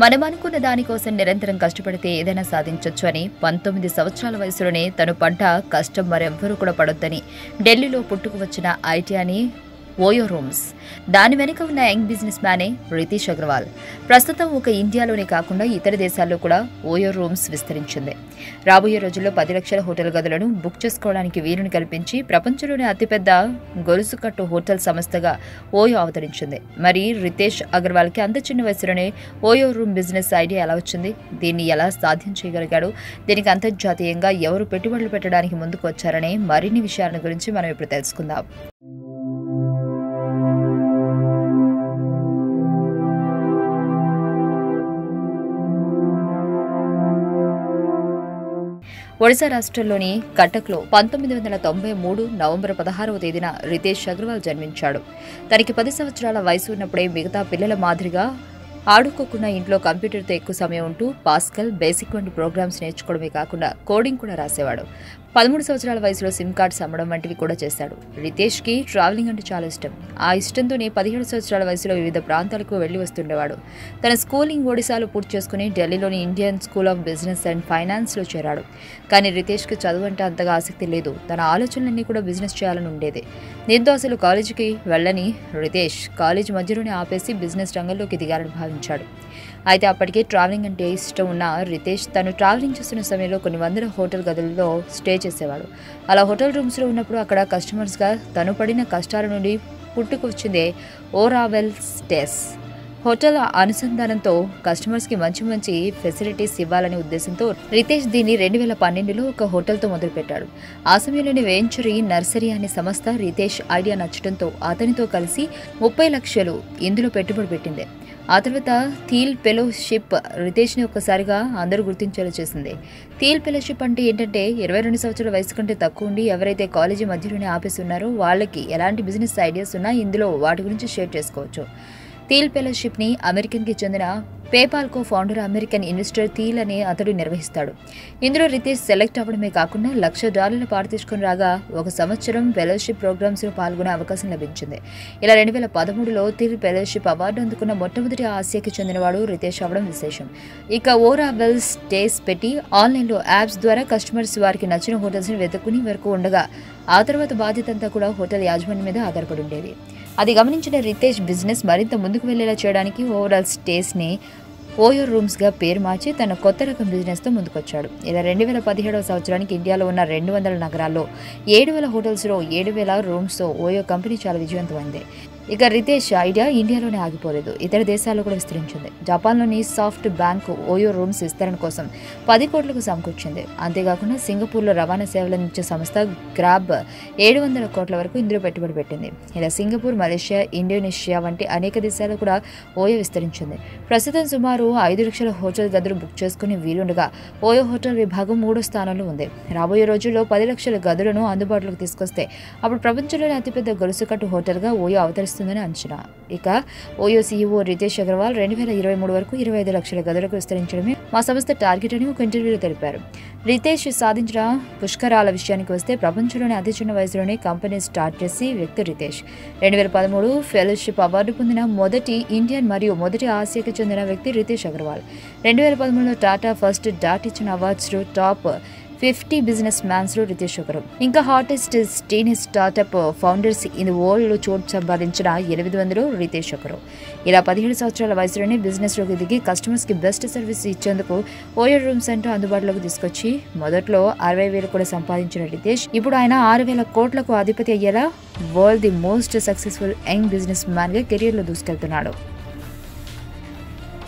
మనం అనుకున్న దానికోసం నిరంతరం కష్టపడితే ఏదైనా సాధించొచ్చు అని పంతొమ్మిది సంవత్సరాల వయసులోనే తను పడ్డ కష్టం మరెవ్వరూ కూడా పడొద్దని ఢిల్లీలో పుట్టుకు వచ్చిన ఐటీ అని ఓయో రూమ్స్ దాని వెనుక ఉన్న యంగ్ బిజినెస్ మ్యానే రితీష్ అగర్వాల్. ప్రస్తుతం ఒక ఇండియాలోనే కాకుండా ఇతర దేశాల్లో కూడా ఓయో రూమ్స్ విస్తరించింది. రాబోయే రోజుల్లో పది లక్షల హోటల్ గదులను బుక్ చేసుకోవడానికి వీలుని కల్పించి ప్రపంచంలోనే అతిపెద్ద గొలుసు కట్టు హోటల్ సంస్థగా ఓయో అవతరించింది. మరి రితేష్ అగర్వాల్కి అంత చిన్న వయసులోనే ఓయో రూమ్ బిజినెస్ ఐడియా ఎలా వచ్చింది? దీన్ని ఎలా సాధ్యం చేయగలిగాడు? దీనికి అంతర్జాతీయంగా ఎవరు పెట్టుబడులు పెట్టడానికి ముందుకు వచ్చారనే మరిన్ని విషయాల గురించి మనం ఇప్పుడు తెలుసుకుందాం. ఒడిశా రాష్ట్రంలోని కటక్లో పంతొమ్మిది వందల తొంభై మూడు నవంబర్ పదహారవ తేదీన రితేష్ అగర్వాల్ జన్మించాడు. తనకి పది సంవత్సరాల వయసు ఉన్నప్పుడే మిగతా పిల్లల మాదిరిగా ఆడుకోకుండా ఇంట్లో కంప్యూటర్తో ఎక్కువ సమయం ఉంటూ పాస్కల్ బేసిక్ వంటి ప్రోగ్రామ్స్ నేర్చుకోవడమే కాకుండా కోడింగ్ కూడా రాసేవాడు. పదమూడు సంవత్సరాల వయసులో సిమ్ కార్డ్స్ అమ్మడం వంటివి కూడా చేశాడు. రితేష్కి ట్రావెలింగ్ అంటే చాలా ఇష్టం. ఆ ఇష్టంతోనే పదిహేడు సంవత్సరాల వయసులో వివిధ ప్రాంతాలకు వెళ్ళి వస్తుండేవాడు. తన స్కూలింగ్ ఒడిశాలో పూర్తి చేసుకుని ఢిల్లీలోని Indian school of business and ఫైనాన్స్లో చేరాడు. కానీ రితేష్కి చదువు అంటే అంతగా ఆసక్తి లేదు. తన ఆలోచనలన్నీ కూడా బిజినెస్ చేయాలని ఉండేది. దీంతో అసలు కాలేజీకి వెళ్ళని రితేష్ కాలేజ్ మధ్యలోనే ఆపేసి బిజినెస్ రంగంలోకి దిగాలని భావించాడు. అయితే అప్పటికే ట్రావెలింగ్ అంటే ఇష్టం ఉన్న రితేష్ తను ట్రావెలింగ్ చేస్తున్న సమయంలో కొన్ని వందల హోటల్ గదుల్లో స్టే చేసేవాడు. అలా హోటల్ రూమ్స్లో ఉన్నప్పుడు అక్కడ కస్టమర్స్గా తను పడిన కష్టాల నుండి పుట్టుకొచ్చిందే ఓరావెల్ స్టేస్ హోటల్ అనుసంధానంతో కస్టమర్స్కి మంచి మంచి ఫెసిలిటీస్ ఇవ్వాలనే ఉద్దేశంతో రితేష్ దీన్ని రెండు వేల పన్నెండులో ఒక హోటల్తో మొదలుపెట్టాడు. ఆ సమయంలోని వెంచరీ నర్సరీ అనే సంస్థ రితేష్ ఐడియా నచ్చడంతో అతనితో కలిసి ముప్పై లక్షలు ఇందులో పెట్టుబడి పెట్టింది. ఆ తర్వాత థీల్ ఫెలోషిప్ రితేష్ని ఒక్కసారిగా అందరూ గుర్తించేలా చేసింది. థీల్ ఫెలోషిప్ అంటే ఏంటంటే ఇరవై రెండు సంవత్సరాల వయసు కంటే తక్కువ ఉండి ఎవరైతే కాలేజీ మధ్యలోనే ఆపేసి ఉన్నారో వాళ్ళకి ఎలాంటి బిజినెస్ ఐడియాస్ ఉన్నా ఇందులో వాటి గురించి షేర్ చేసుకోవచ్చు. థీల్ ఫెలోషిప్ని అమెరికన్కి చెందిన పేపాల్కో ఫౌండర్ అమెరికన్ ఇన్వెస్టర్ థీల్ అనే అతడు నిర్వహిస్తాడు. ఇందులో రితేష్ సెలెక్ట్ అవ్వడమే కాకుండా లక్ష డాలర్లు పారితీసుకుని రాగా ఒక సంవత్సరం ఫెలోషిప్ ప్రోగ్రామ్స్లో పాల్గొనే అవకాశం లభించింది. ఇలా రెండు వేల పదమూడులో థీల్ ఫెలోషిప్ అవార్డు అందుకున్న మొట్టమొదటి ఆసియాకి చెందినవాడు రితేష్ అవ్వడం విశేషం. ఇక ఓరా వెల్స్ స్టేస్ పెట్టి ఆన్లైన్లో యాప్స్ ద్వారా కస్టమర్స్ వారికి నచ్చిన హోటల్స్ని వెతుక్కుని వరకు ఉండగా ఆ తర్వాత బాధ్యత అంతా కూడా హోటల్ యాజమాన్యం మీద ఆధారపడి ఉండేది. అది గమనించిన రితేష్ బిజినెస్ మరింత ముందుకు వెళ్ళేలా చేయడానికి ఓవరాల్ స్టేస్ని ఓయో రూమ్స్గా పేరు మార్చి తన కొత్త రకం బిజినెస్తో ముందుకొచ్చాడు. ఇలా రెండు వేల పదిహేడవ సంవత్సరానికి ఇండియాలో ఉన్న రెండు వందల నగరాల్లో ఏడు వేల హోటల్స్లో ఏడు వేల రూమ్స్తో ఓయో కంపెనీ చాలా విజయవంతమైంది. ఇక రితేష్ ఐడియా ఇండియాలోనే ఆగిపోలేదు. ఇతర దేశాల్లో కూడా విస్తరించింది. జపాన్లోని సాఫ్ట్ బ్యాంక్ ఓయో రూమ్స్ విస్తరణ కోసం పది కోట్లకు సమకూర్చింది. అంతేకాకుండా సింగపూర్లో రవాణా సేవలు అందించే సంస్థ గ్రాబ్ ఏడు వందల కోట్ల వరకు ఇందులో పెట్టుబడి పెట్టింది. ఇలా సింగపూర్ మలేషియా ఇండోనేషియా వంటి అనేక దేశాలు కూడా ఓయో విస్తరించింది. ప్రస్తుతం సుమారు ఐదు లక్షల హోటల్ గదులు బుక్ చేసుకుని వీలుండగా ఓయో హోటల్ విభాగం మూడో స్థానంలో ఉంది. రాబోయే రోజుల్లో పది లక్షల గదులను అందుబాటులోకి తీసుకొస్తే అప్పుడు ప్రపంచంలోనే అతిపెద్ద గొలుసుకట్టు హోటల్గా ఓయో అవతరిస్తుందని అంచనా. ఇక ఓయో సీఈఓ రితేష్ అగర్వాల్ రెండు వేల ఇరవై మూడు వరకు ఇరవై ఐదు లక్షల గదులకు విస్తరించడమే మా సంస్థ టార్గెట్ అని ఒక ఇంటర్వ్యూలో తెలిపారు. రితేష్ సాధించిన పుష్కరాల విషయానికి వస్తే ప్రపంచంలోనే అతి చిన్న వయసులోనే కంపెనీ స్టార్ట్ చేసి వ్యక్తి రితేష్. రెండు వేల పదమూడు ఫెలోషిప్ అవార్డు పొందిన మొదటి ఇండియన్ మరియు మొదటి ఆసియాకి చెందిన వ్యక్తి రితేష్ అగర్వాల్. రెండు వేల పదమూడులో టాటా ఫస్ట్ డాట్ ఇచ్చిన అవార్డ్స్లో టాప్ ఫిఫ్టీ బిజినెస్ మ్యాన్స్లో రితేష్ ఒకరు ఇంకా హాటెస్ట్ స్టీని స్టార్టప్ ఫౌండర్స్ ఇన్ ది వరల్డ్లో చోటు సంపాదించిన ఎనిమిది వందలు రితేష్ ఒకరు ఇలా పదిహేడు సంవత్సరాల వయసులోనే బిజినెస్లోకి దిగి కస్టమర్స్కి బెస్ట్ సర్వీస్ ఇచ్చేందుకు ఓయర్ రూమ్స్ అంటూ అందుబాటులోకి తీసుకొచ్చి మొదట్లో అరవై వేలు కూడా సంపాదించిన రితేష్ ఇప్పుడు ఆయన ఆరు వేల కోట్లకు అధిపతి అయ్యేలా world the most successful young business మ్యాన్గా కెరీర్లో దూసుకెళ్తున్నాడు.